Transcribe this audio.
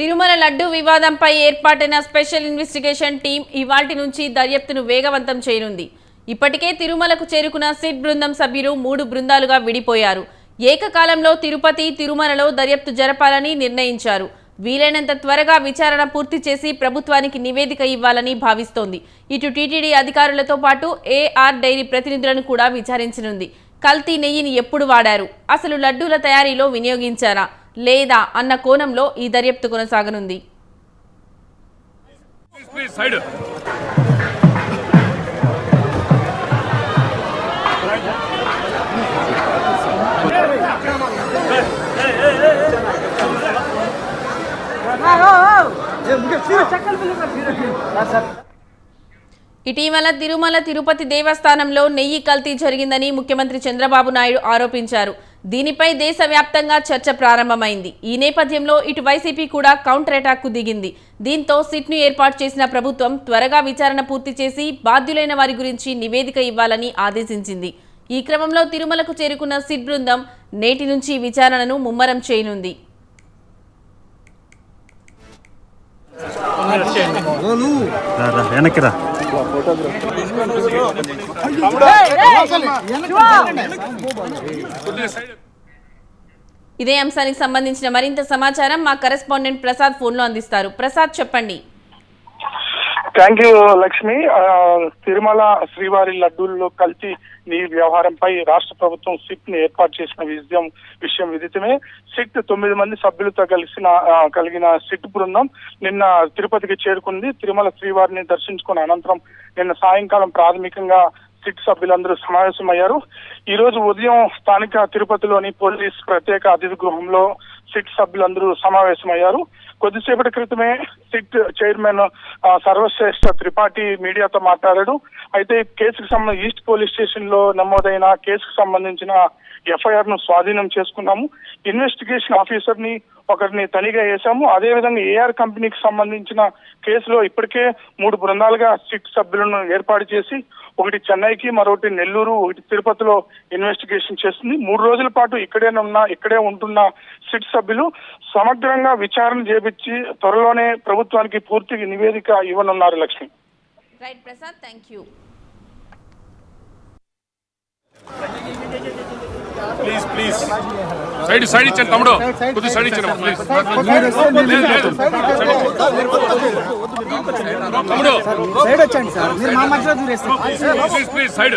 తిరుమల లడ్డు వివాదంపై ఏర్పాటైన special investigation team ఇవాటి నుంచి దర్యాప్తును వేగవంతం చేయనుంది. ఇప్పటికే తిరుమలకు చేరుకున్న సిట్ బృందం సభ్యులు మూడు బృందాలుగా విడిపోయారు. ఏకకాలంలో తిరుపతి తిరుమలలో దర్యాప్తు జరపాలని నిర్ణయించారు. వీలైనంత త్వరగా విచారణ పూర్తి చేసి ప్రభుత్వానికి నివేదిక ఇవ్వాలని భావిస్తోంది. ఇటు టీటీడీ అధికారులతో పాటు ఏఆర్ డైరీ ప్రతినిధులను కూడా విచారించనుంది. కల్తీ నెయ్యిని ఎప్పుడు వాడారు? అసలు లడ్డూల తయారీలో వినియోగించారా? లేదా అన్న కోణంలో ఈ దర్యాప్తు కొనసాగనుంది. ఇటీవల తిరుమల తిరుపతి దేవస్థానంలో నెయ్యి కల్తీ జరిగిందని ముఖ్యమంత్రి చంద్రబాబు నాయుడు ఆరోపించారు. దీనిపై దేశవ్యాప్తంగా చర్చ ప్రారంభమైంది. ఈ నేపథ్యంలో ఇటు వైసీపీ కూడా కౌంటర్ అటాక్కు దిగింది. దీంతో సిట్ను ఏర్పాటు చేసిన ప్రభుత్వం త్వరగా విచారణ పూర్తి చేసి బాధ్యులైన వారి గురించి నివేదిక ఇవ్వాలని ఆదేశించింది. ఈ క్రమంలో తిరుమలకు చేరుకున్న సిట్ బృందం నేటి నుంచి విచారణను ముమ్మరం చేయనుంది. వెనక్కి రా. ఇదే అంశానికి సంబంధించిన మరింత సమాచారం మా కరెస్పాండెంట్ ప్రసాద్ ఫోన్లో అందిస్తారు. ప్రసాద్ చెప్పండి. థ్యాంక్ యూ లక్ష్మి తిరుమల శ్రీవారి లడ్డూల్లో కలిసి నీ వ్యవహారంపై రాష్ట్ర ప్రభుత్వం సిట్ని ఏర్పాటు చేసిన విషయం విషయం విదితమే. సిట్ తొమ్మిది మంది సభ్యులతో కలిసిన కలిగిన సిట్ బృందం నిన్న తిరుపతికి చేరుకుంది. తిరుమల శ్రీవారిని దర్శించుకున్న అనంతరం నిన్న సాయంకాలం ప్రాథమికంగా సిట్ సభ్యులందరూ సమావేశమయ్యారు. ఈ రోజు ఉదయం స్థానిక తిరుపతిలోని పోలీస్ ప్రత్యేక అతిథి గృహంలో సిట్ సభ్యులందరూ సమావేశమయ్యారు. కొద్దిసేపటి క్రితమే సిట్ చైర్మన్ సర్వశ్రేష్ఠ త్రిపాఠి మీడియాతో మాట్లాడాడు. అయితే కేసుకు సంబంధించి ఈస్ట్ పోలీస్ స్టేషన్లో నమోదైన కేసుకు సంబంధించిన ఎఫ్ఐఆర్ను స్వాధీనం చేసుకున్నాము. ఇన్వెస్టిగేషన్ ఆఫీసర్ని ఒకరిని తనిఖీ వేశాము అదే విధంగా ఏఆర్ కంపెనీకి సంబంధించిన కేసులో ఇప్పటికే మూడు బృందాలుగా సిట్ సభ్యులను ఏర్పాటు చేసి ఒకటి చెన్నైకి మరొకటి నెల్లూరు ఒకటి తిరుపతిలో ఇన్వెస్టిగేషన్ చేస్తుంది మూడు రోజుల పాటు ఇక్కడే ఉన్న ఇక్కడే ఉంటున్న సిట్ సభ్యులు సమగ్రంగా విచారణ చేపించి త్వరలోనే ప్రభుత్వానికి పూర్తి నివేదిక ఇవ్వనున్నారు Lakshmi. Right Prasad thank you please please side side ఇచ్చాను తమ్ముడు. కొద్దిగా సైడ్ ఇచ్చాను ప్లీజ్ తమ్ముడు. సైడ్ వచ్చండి సార్. మీరు మా మధ్యలో దూరేస్తారు. Please please side